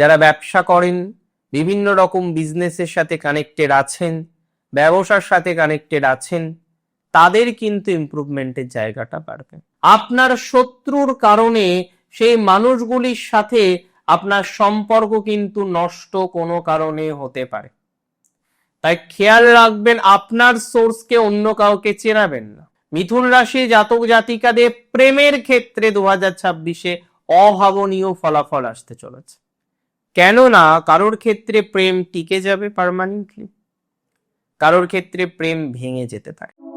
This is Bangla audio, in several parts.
যারা ব্যবসা করেন, বিভিন্ন রকম বিজনেসের সাথে কানেক্টেড আছেন, ব্যবসার সাথে কানেক্টেড আছেন, তাদের কিন্তু ইমপ্রুভমেন্টের জায়গাটা বাড়বে। আপনার শত্রুর কারণে সেই মানুষগুলির সাথে আপনার সম্পর্ক কিন্তু নষ্ট কোনো কারণে হতে পারে। তাই খেয়াল রাখবেন, আপনার সোর্সকে অন্য কাউকে চেনাবেন না। মিথুন রাশি জাতক জাতিকাদের প্রেমের ক্ষেত্রে দু হাজার ছাব্বিশে অভাবনীয় ফলাফল আসতে চলেছে। কেননা কারোর ক্ষেত্রে প্রেম টিকে যাবে পারমানেন্টলি কারোর ক্ষেত্রে প্রেম ভেঙে যেতে পারে।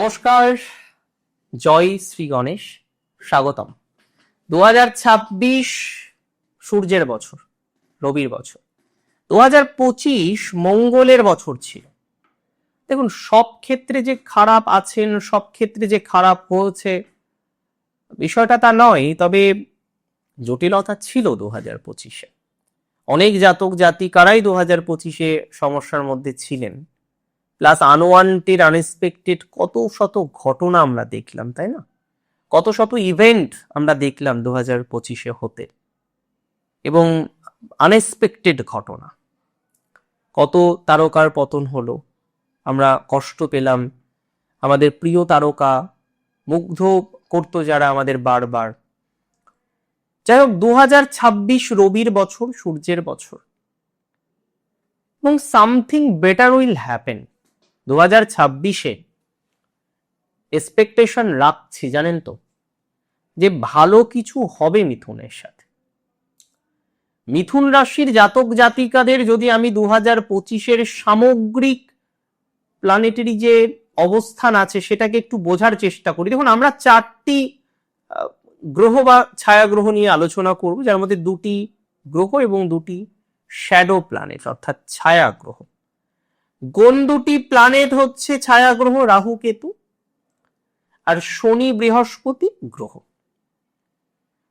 নমস্কার, জয় শ্রী গণেশ, স্বাগতম। দু ছাব্বিশ সূর্যের বছর, রবির বছর। দু পঁচিশ মঙ্গলের বছর ছিল। দেখুন, সব ক্ষেত্রে যে খারাপ আছেন, সব ক্ষেত্রে যে খারাপ হয়েছে, বিষয়টা তা নয়, তবে জটিলতা ছিল দু হাজার পঁচিশে। অনেক জাতক জাতিকারাই দু হাজার পঁচিশে সমস্যার মধ্যে ছিলেন। প্লাস আনওয়ান্টেড আনএক্সপেক্টেড কত শত ঘটনা আমরা দেখলাম, তাই না? কত শত ইভেন্ট আমরা দেখলাম দু হাজার পঁচিশে হতে। এবং আনএক্সপেক্টেড ঘটনা। কত তারকার পতন হলো, আমরা কষ্ট পেলাম। আমাদের প্রিয় তারকা, মুগ্ধ করতো যারা আমাদের বারবার। যাই হোক দু হাজার ছাব্বিশ রবির বছর, সূর্যের বছর। এবং সামথিং বেটার উইল হ্যাপেন দু হাজার ছাব্বিশে এক্সপেকটেশন রাখছি, জানেন তো, যে ভালো কিছু হবে মিথুনের সাথে। মিথুন রাশির জাতক জাতিকাদের যদি আমি দু হাজার পঁচিশের সামগ্রিক প্ল্যানেটারি যে অবস্থান আছে, সেটাকে একটু বোঝার চেষ্টা করি। দেখুন, আমরা চারটি গ্রহ বা ছায়া গ্রহ নিয়ে আলোচনা করব, যার মধ্যে দুটি গ্রহ এবং দুটি শ্যাডো প্ল্যানেট অর্থাৎ ছায়া গ্রহ কোন দুটি প্ল্যানেট হচ্ছে ছায়া গ্রহ রাহু কেতু। আর শনি বৃহস্পতি গ্রহ।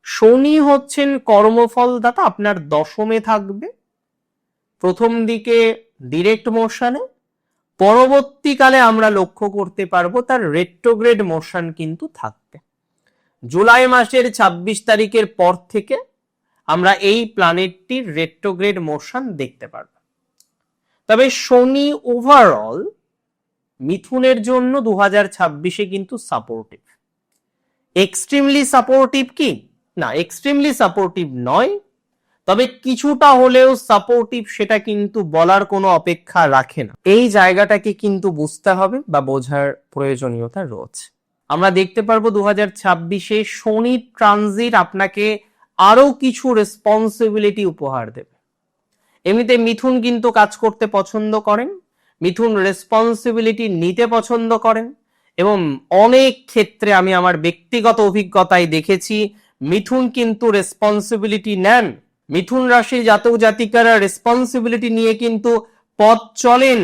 শনি হচ্ছেন কর্মফলদাতা, আপনার দশমে থাকবে। প্রথম দিকে ডিরেক্ট মোশনে। পরবর্তীকালে আমরা লক্ষ্য করতে পারব, তার রেট্রোগ্রেড মোশন কিন্তু থাকবে। জুলাই মাসের ২৬ তারিখের পর থেকে আমরা এই প্ল্যানেটটির রেট্রোগ্রেড মোশন দেখতে পারব। তবে শনি ওভারঅল মিথুনের জন্য দু হাজার ছাব্বিশে কিন্তু সাপোর্টিভ এক্সট্রিমলি সাপোর্টিভ কি? না এক্সট্রিমলি সাপোর্টিভ নয়, তবে কিছুটা হলেও সাপোর্টিভ সেটা কিন্তু বলার কোনো অপেক্ষা রাখে না। এই জায়গাটাকে কিন্তু বুঝতে হবে বা বোঝার প্রয়োজনীয়তা রয়েছে। আমরা দেখতে পারব দু হাজার ছাব্বিশে শনি ট্রানজিট আপনাকে আরও কিছু রেসপন্সিবিলিটি উপহার দেবে। এমনিতে মিথুন কিন্তু কাজ করতে পছন্দ করেন, মিথুন রেসপন্সিবিলিটি নিতে পছন্দ করেন, এবং অনেক ক্ষেত্রে আমি আমার ব্যক্তিগত অভিজ্ঞতায় দেখেছি মিথুন কিন্তু রেসপন্সিবিলিটি নেন। মিথুন রাশির জাতক জাতিকারা রেসপন্সিবিলিটি নিয়ে কিন্তু পথ চলেন।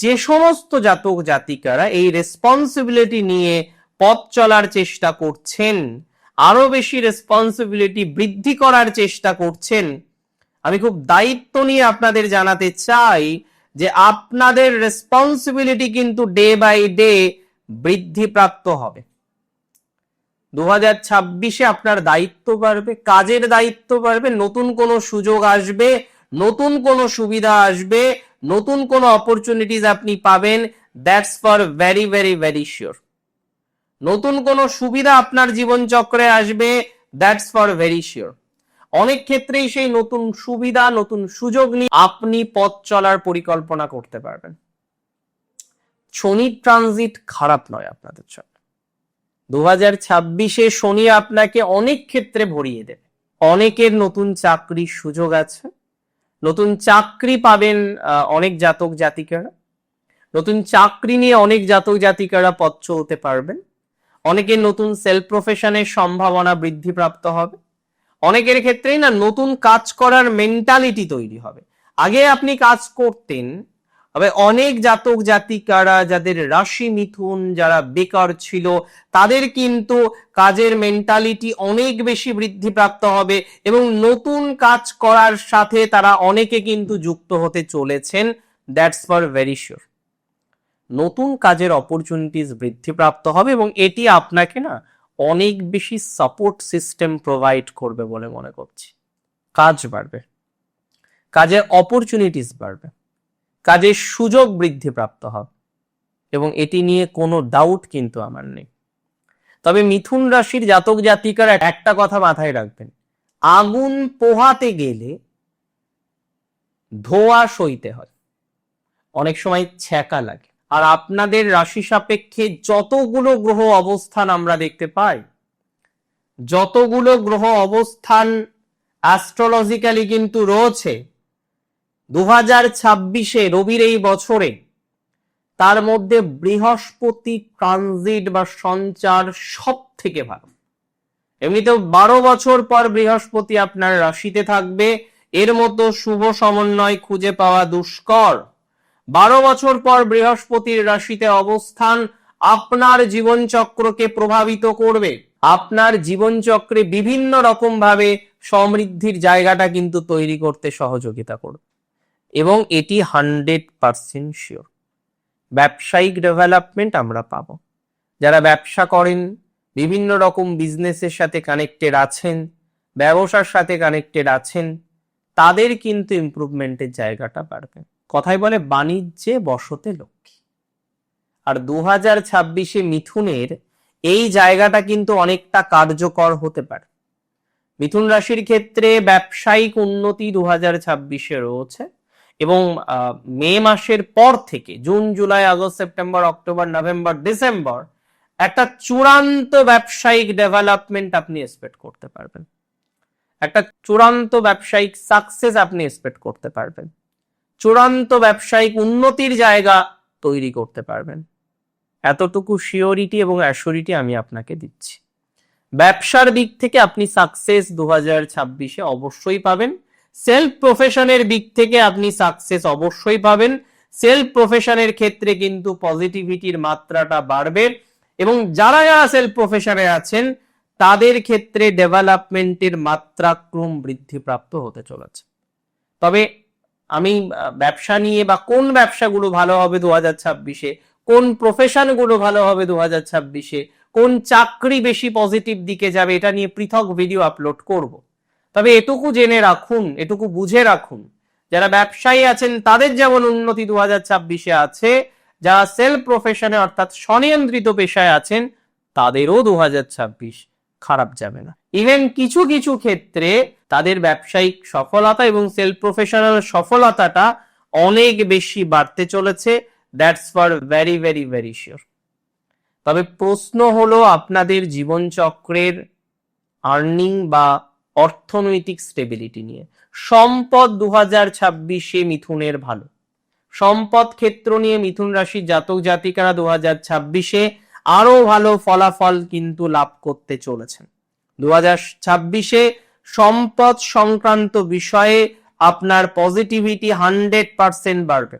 যে সমস্ত জাতক জাতিকারা এই রেসপন্সিবিলিটি নিয়ে পথ চলার চেষ্টা করছেন আরও বেশি রেসপন্সিবিলিটি বৃদ্ধি করার চেষ্টা করছেন আমি খুব দায়িত্ব নিয়ে আপনাদের জানাতে চাই যে আপনাদের রেসপন্সিবিলিটি কিন্তু ডে বাই ডে বৃদ্ধিপ্রাপ্ত হবে। দু হাজার ছাব্বিশে আপনার দায়িত্ব বাড়বে, কাজের দায়িত্ব বাড়বে, নতুন কোনো সুযোগ আসবে, নতুন কোনো সুবিধা আসবে, নতুন কোনো অপরচুনিটিস আপনি পাবেন that's for very very very sure নতুন কোনো সুবিধা আপনার জীবনচক্রে আসবে দ্যাটস ফর ভেরি শিওর অনেক ক্ষেত্রেই সেই নতুন সুবিধা, নতুন সুযোগ নিয়ে আপনি পথ চলার পরিকল্পনা করতে পারবেন। শনি ট্রানজিট খারাপ নয় আপনাদের জন্য। দু হাজার ছাব্বিশে শনি আপনাকে অনেক ক্ষেত্রে ভরিয়ে দেবে। অনেকের নতুন চাকরির সুযোগ আছে। নতুন চাকরি পাবেন অনেক জাতক জাতিকারা। নতুন চাকরি নিয়ে অনেক জাতক জাতিকারা পথ চলতে পারবেন। অনেকের নতুন সেলফ প্রফেশনের সম্ভাবনা বৃদ্ধিপ্রাপ্ত হবে। অনেকের ক্ষেত্রেই না নতুন কাজ করার মেন্টালিটি তৈরি হবে। আগে আপনি কাজ করতেন, তবে অনেক জাতক জাতিকারা যাদের রাশি মিথুন, যারা বেকার ছিল, তাদের কিন্তু কাজের মেন্টালিটি অনেক বেশি বৃদ্ধিপ্রাপ্ত হবে এবং নতুন কাজ করার সাথে তারা অনেকে কিন্তু যুক্ত হতে চলেছেন। দ্যাটস ফর ভেরি শিওর নতুন কাজের অপরচুনিটিস বৃদ্ধিপ্রাপ্ত হবে এবং এটি আপনাকে না অনেক বেশি সাপোর্ট সিস্টেম প্রোভাইড করবে বলে মনে করছি। কাজ বাড়বে। কাজের অপরচুনিটিস বাড়বে। কাজের সুযোগ বৃদ্ধিপ্রাপ্ত হবে। এবং এটি নিয়ে কোনো ডাউট কিন্তু আমার নেই। তবে মিথুন রাশির জাতক জাতিকার একটা কথা মাথায় রাখবেন। আগুন পোহাতে গেলে ধোয়া সইতে হয়। অনেক সময় ছ্যাঁকা লাগে। আর আপনাদের রাশি সাপেক্ষে যতগুলো গ্রহ অবস্থান আমরা দেখতে পাই, যতগুলো গ্রহ অবস্থান অ্যাস্ট্রোলজিক্যালি কিন্তু রয়েছে দু হাজার ছাব্বিশে রবির এই বছরে তার মধ্যে বৃহস্পতি ট্রানজিট বা সঞ্চার সব থেকে ভালো। এমনিতেও বারো বছর পর বৃহস্পতি আপনার রাশিতে থাকবে, এর মতো শুভ সমন্বয় খুঁজে পাওয়া দুষ্কর। বারো বছর পর বৃহস্পতির রাশিতে অবস্থান আপনার জীবনচক্রকে প্রভাবিত করবে। আপনার জীবনচক্রে বিভিন্ন রকম ভাবে সমৃদ্ধির জায়গাটা কিন্তু তৈরি করতে সহযোগিতা করবে। এবং এটি হান্ড্রেড পার্সেন্ট শিওর। ব্যবসায়িক ডেভেলপমেন্ট আমরা পাবো। যারা ব্যবসা করেন, বিভিন্ন রকম বিজনেসের সাথে কানেক্টেড আছেন, ব্যবসার সাথে কানেক্টেড আছেন, তাদের কিন্তু ইমপ্রুভমেন্টের জায়গাটা বাড়বে। কথাই বলে বাণিজ্যে বসতে লক্ষ্মী। আর দু ছাব্বিশে মিথুনের এই জায়গাটা কিন্তু অনেকটা কার্যকর হতে পারে। মিথুন রাশির ক্ষেত্রে ব্যবসায়িক উন্নতি দু ছাব্বিশে রয়েছে এবং মে মাসের পর থেকে June, July, August, September, October, November, December একটা চূড়ান্ত ব্যবসায়িক ডেভেলপমেন্ট আপনি এক্সপেক্ট করতে পারবেন। একটা চূড়ান্ত ব্যবসায়িক সাকসেস আপনি এক্সপেক্ট করতে পারবেন। চূড়ান্ত ব্যবসায়িক উন্নতির জায়গা তৈরি করতে পারবেন। এতটুকু শিওরিটি এবং অ্যাসিওরিটি আমি আপনাকে দিচ্ছি। ব্যবসার দিক থেকে আপনি সাকসেস দু হাজার ছাব্বিশে অবশ্যই পাবেন। সেলফ প্রফেশনের দিক থেকে আপনি সাকসেস অবশ্যই পাবেন। সেলফ প্রফেশনের ক্ষেত্রে কিন্তু পজিটিভিটির মাত্রাটা বাড়বে এবং যারা যারা সেলফ প্রফেশনে আছেন, তাদের ক্ষেত্রে ডেভেলপমেন্টের মাত্রা ক্রম বৃদ্ধিপ্রাপ্ত হতে চলেছে। তবে আমি ব্যবসা নিয়ে বা কোন ব্যবসাগুলো ভালো হবে দু হাজার ছাব্বিশে? কোন প্রফেশনগুলো ভালো হবে দু হাজার ছাব্বিশে? কোন চাকরি বেশি পজিটিভ দিকে যাবে? এটা নিয়ে পৃথক ভিডিও আপলোড করব। তবে এটুকু জেনে রাখুন, এটুকু বুঝে রাখুন, যারা ব্যবসায়ী আছেন, তাদের যেমন উন্নতি দু হাজার ছাব্বিশে আছে, যারা সেলফ প্রফেশনে অর্থাৎ স্বনিয়ন্ত্রিত পেশায় আছেন, তাদেরও দু হাজার ছাব্বিশ খারাপ যাবে না। ইভেন কিছু কিছু ক্ষেত্রে তাদের ব্যবসায়িক সফলতা এবং সেলফ প্রফেশনাল সফলতাটা অনেক বেশি বাড়তে চলেছে। That's for very very very sure তবে প্রশ্ন হলো, আপনাদের জীবনচক্রের আর্নিং বা অর্থনৈতিক স্টেবিলিটি নিয়ে। সম্পদ দু হাজার ছাব্বিশে মিথুনের ভালো। সম্পদ ক্ষেত্র নিয়ে মিথুন রাশির জাতক জাতিকারা দু হাজার ছাব্বিশে আরও ভালো ফলাফল কিন্তু লাভ করতে চলেছেন। দু ছাব্বিশে সম্পদ সংক্রান্ত বিষয়ে আপনার পজিটিভিটি হান্ড্রেড পার্সেন্ট বাড়বে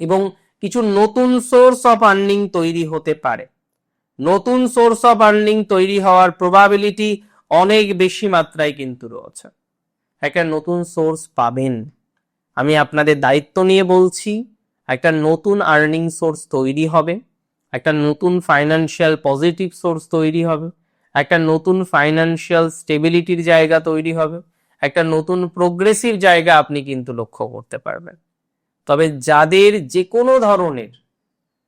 এবং কিছু নতুন সোর্স অফ আর্নিং তৈরি হতে পারে। নতুন সোর্স অফ আর্নিং তৈরি হওয়ার প্রবাবিলিটি অনেক বেশি মাত্রায় কিন্তু রয়েছে। একটা নতুন সোর্স পাবেন। আমি আপনাদের দায়িত্ব নিয়ে বলছি, একটা নতুন আর্নিং সোর্স তৈরি হবে, একটা নতুন ফাইনান্সিয়াল পজিটিভ সোর্স তৈরি হবে। একটা নতুন ফাইনান্সিয়াল স্টেবিলিটির জায়গা তৈরি হবে, একটা নতুন প্রোগ্রেসিভ জায়গা আপনি কিন্তু লক্ষ্য করতে পারবেন। তবে যাদের যে কোনো ধরনের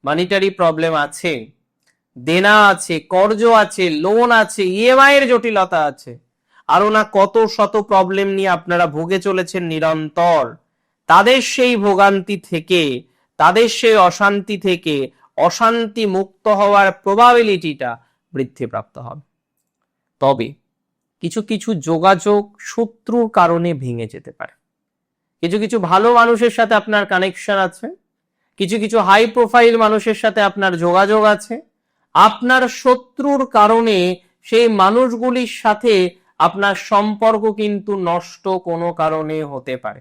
মানিটারি প্রবলেম আছে, দেনা আছে, কর্জ আছে লোন আছে ইএমআই এর জটিলতা আছে, আরও না কত শত প্রবলেম নিয়ে আপনারা ভুগে চলেছেন নিরন্তর, তাদের সেই ভোগান্তি থেকে, তাদের সেই অশান্তি থেকে অশান্তি মুক্ত হওয়ার প্রবাবিলিটিটা বৃদ্ধিপ্রাপ্ত হবে। তবে কিছু কিছু যোগাযোগ শত্রুর কারণে ভেঙে যেতে পারে। কিছু কিছু ভালো মানুষের সাথে আপনার কানেকশন আছে, কিছু কিছু হাই প্রোফাইল মানুষের সাথে আপনার যোগাযোগ আছে, আপনার শত্রুর কারণে সেই মানুষগুলির সাথে আপনার সম্পর্ক কিন্তু নষ্ট কোনো কারণে হতে পারে।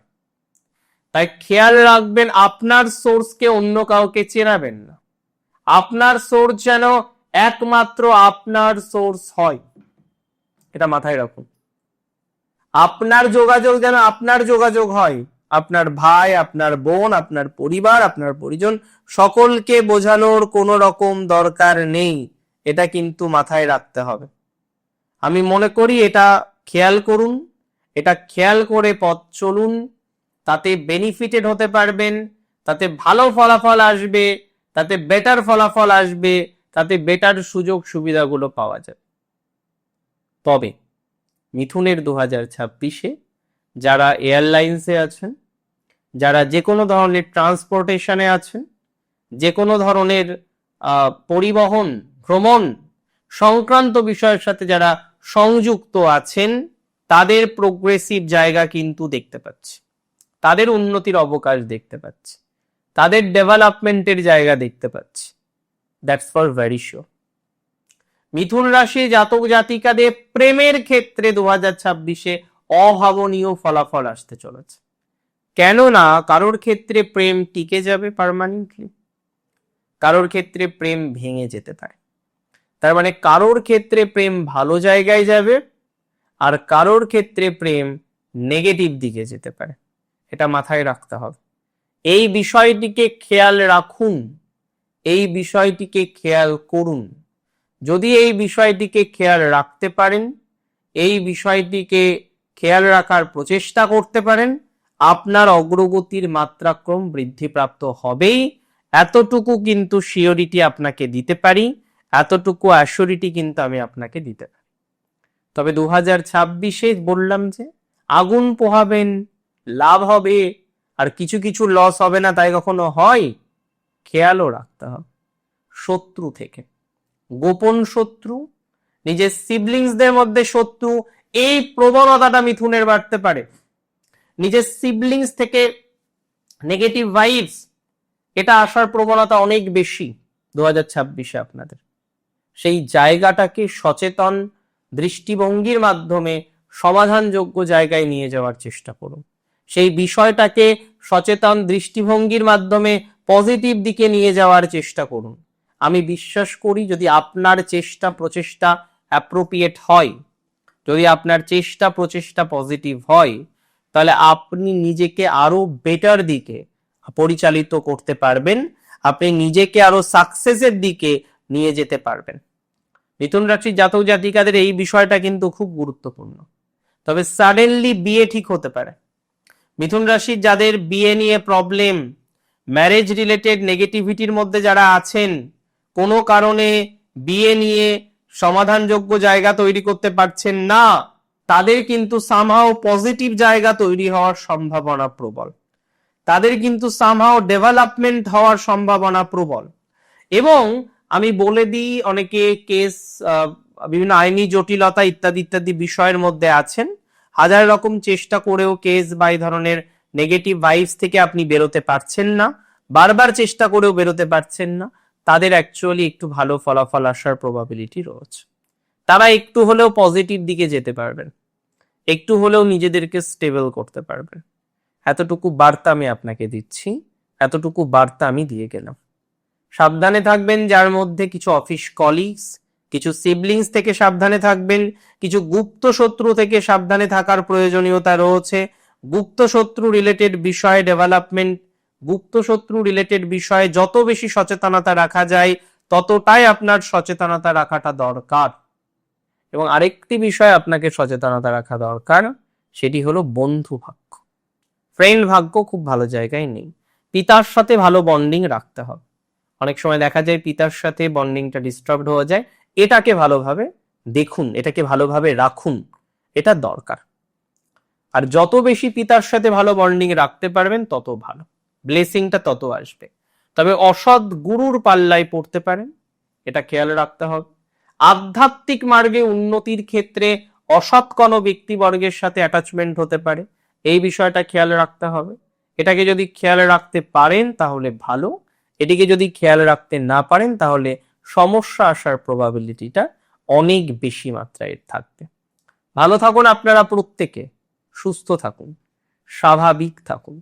তাই খেয়াল রাখবেন, আপনার সোর্সকে অন্য কাউকে চেনাবেন না। আপনার সোর্স যেন একমাত্র আপনার সোর্স হয়। এটা মাথায় রাখুন। আপনার যোগাযোগ যেন আপনার যোগাযোগ হয়, আপনার ভাই, আপনার বোন, আপনার পরিবার, আপনার পরিজন, সকলকে বোঝানোর কোনো রকম দরকার নেই। এটা কিন্তু মাথায় রাখতে হবে। আমি মনে করি এটা খেয়াল করুন, এটা খেয়াল করে পথ চলুন, তাতে বেনিফিটেড হতে পারবেন, তাতে ভালো ফলাফল আসবে, তাতে বেটার ফলাফল আসবে, তাতে বেটার সুযোগ সুবিধাগুলো পাওয়া যাবে। তবে মিথুনের দু হাজার ছাব্বিশে যারা এয়ারলাইন্সে আছেন, যারা যে কোনো ধরনের ট্রান্সপোর্টেশনে আছেন, যে কোনো ধরনের পরিবহন, ভ্রমণ সংক্রান্ত বিষয়ের সাথে যারা সংযুক্ত আছেন, তাদের প্রোগ্রেসিভ জায়গা কিন্তু দেখতে পাচ্ছি। তাদের উন্নতির অবকাশ দেখতে পাচ্ছি। তাদের ডেভেলপমেন্টের জায়গা দেখতে পাচ্ছি। দ্যাটস ফর ভেরি শিওর মিথুন রাশি জাতক জাতিকাদের প্রেমের ক্ষেত্রে দু ছাব্বিশে অভাবনীয় ফলাফল আসতে চলেছে। কেননা কারোর ক্ষেত্রে প্রেম টিকে যাবে পার্মানেন্টলি কারোর ক্ষেত্রে প্রেম ভেঙে যেতে পারে। তার মানে কারোর ক্ষেত্রে প্রেম ভালো জায়গায় যাবে আর কারোর ক্ষেত্রে প্রেম নেগেটিভ দিকে যেতে পারে। এটা মাথায় রাখতে হবে। এই বিষয়টিকে খেয়াল রাখুন, এই বিষয়টিকে খেয়াল করুন। যদি এই বিষয়টিকে খেয়াল রাখতে পারেন, এই বিষয়টিকে খেয়াল রাখার প্রচেষ্টা করতে পারেন, আপনার অগ্রগতির মাত্রাক্রম বৃদ্ধিপ্রাপ্ত হবেই। এতটুকু কিন্তু শিওরিটি আপনাকে দিতে পারি, এতটুকু অ্যাসিওরিটি কিন্তু আমি আপনাকে দিতে পারি। তবে দু হাজার ছাব্বিশে বললাম যে, আগুন পোহাবেন, লাভ হবে, আর কিছু কিছু লস হবে না, তাই কখনো হয়? খেয়ালও রাখতে হবে। শত্রু থেকে। গোপন শত্রু, নিজের সিবলিংসদের মধ্যে শত্রু, এই প্রবণতাটা মিথুনের বাড়তে পারে। নিজের সিবলিংস থেকে নেগেটিভ ভাইবস এটা আসার প্রবণতা অনেক বেশি দু হাজার ছাব্বিশে আপনাদের। সেই জায়গাটাকে সচেতন দৃষ্টিভঙ্গির মাধ্যমে সমাধানযোগ্য জায়গায় নিয়ে যাওয়ার চেষ্টা করুন। সেই বিষয়টাকে সচেতন দৃষ্টিভঙ্গির মাধ্যমে পজিটিভ দিকে নিয়ে যাওয়ার চেষ্টা করুন। আমি বিশ্বাস করি যদি আপনার চেষ্টা, প্রচেষ্টা অ্যাপ্রোপ্রিয়েট হয়, যদি আপনার চেষ্টা, প্রচেষ্টা পজিটিভ হয়, তাহলে আপনি নিজেকে আরও বেটার দিকে পরিচালিত করতে পারবেন। আপনি নিজেকে আরও সাকসেসের দিকে নিয়ে যেতে পারবেন। মিথুন রাশির জাতক জাতিকাদের এই বিষয়টা কিন্তু খুব গুরুত্বপূর্ণ। তবে সাডেনলি বিয়ে ঠিক হতে পারে। মিথুন রাশির যাদের বিয়ে নিয়ে প্রবলেম ম্যারেজ রিলেটেড নেগেটিভিটির মধ্যে যারা আছেন কোনো কারণে বিয়ে নিয়ে সমাধানযোগ্য জায়গা তৈরি করতে পারছেন না, তাদের কিন্তু সামহাও পজিটিভ জায়গা তৈরি হওয়ার সম্ভাবনা প্রবল। তাদের কিন্তু সামহাও ডেভেলপমেন্ট হওয়ার সম্ভাবনা প্রবল। এবং আমি বলে দিই, অনেকে কেস বিভিন্ন আইনি জটিলতা ইত্যাদি ইত্যাদি বিষয়ের মধ্যে আছেন। হাজার রকম চেষ্টা করেও কেস বা এই ধরনের নেগেটিভ ভাইবস থেকে আপনি বেরোতে পারছেন না। বারবার চেষ্টা করেও বেরোতে পারছেন না। তাদের অ্যাকচুয়ালি একটু ভালো ফলাফল আসার প্রবাবিলিটি রয়েছে। তারা একটু হলেও পজিটিভ দিকে যেতে পারবেন। একটু হলেও নিজেদেরকে স্টেবল করতে পারবেন। এতটুকু বার্তা আমি আপনাকে দিচ্ছি, এতটুকু বার্তা আমি দিয়ে গেলাম। সাবধানে থাকবেন যার মধ্যে কিছু অফিস কলিগস কিছু সিবলিংস থেকে সাবধানে থাকবেন, কিছু গুপ্ত শত্রু থেকে সাবধানে থাকার প্রয়োজনীয়তা রয়েছে। গুপ্ত শত্রু রিলেটেড বিষয়ে ডেভেলপমেন্ট গুপ্ত শত্রু রিলেটেড বিষয়ে যত বেশি সচেতনতা রাখা যায়, ততটাই আপনার সচেতনতা রাখাটা দরকার। এবং আরেকটি বিষয় আপনাকে সচেতনতা রাখা দরকার, সেটি হলো বন্ধু ভাগ্য। ফ্রেন্ড ভাগ্য খুব ভালো জায়গায় নেই। পিতার সাথে ভালো বন্ডিং রাখতে হবে। অনেক সময় দেখা যায় পিতার সাথে বন্ডিংটা ডিস্টার্বড হয়ে যায়। এটাকে ভালোভাবে দেখুন, এটাকে ভালোভাবে রাখুন, এটা দরকার। আর যত বেশি পিতার সাথে ভালো বন্ডিং রাখতে পারবেন, তত ভালো। ব্লেসিংটা তত আসবে। তবে অসৎ গুরুর পাল্লায় পড়তে পারেন, এটা খেয়াল রাখতে হবে। আধ্যাত্মিক মার্গে উন্নতির ক্ষেত্রে অসৎ কোনো ব্যক্তিবর্গের সাথে অ্যাটাচমেন্ট হতে পারে, এই বিষয়টা খেয়াল রাখতে হবে। এটাকে যদি খেয়াল রাখতে পারেন তাহলে ভালো, এটিকে যদি খেয়াল রাখতে না পারেন তাহলে সমস্যা আসার প্রবাবিলিটিটা অনেক বেশি মাত্রায় থাকবে। ভালো থাকুন আপনারা প্রত্যেকে, সুস্থ থাকুন, স্বাভাবিক থাকুন।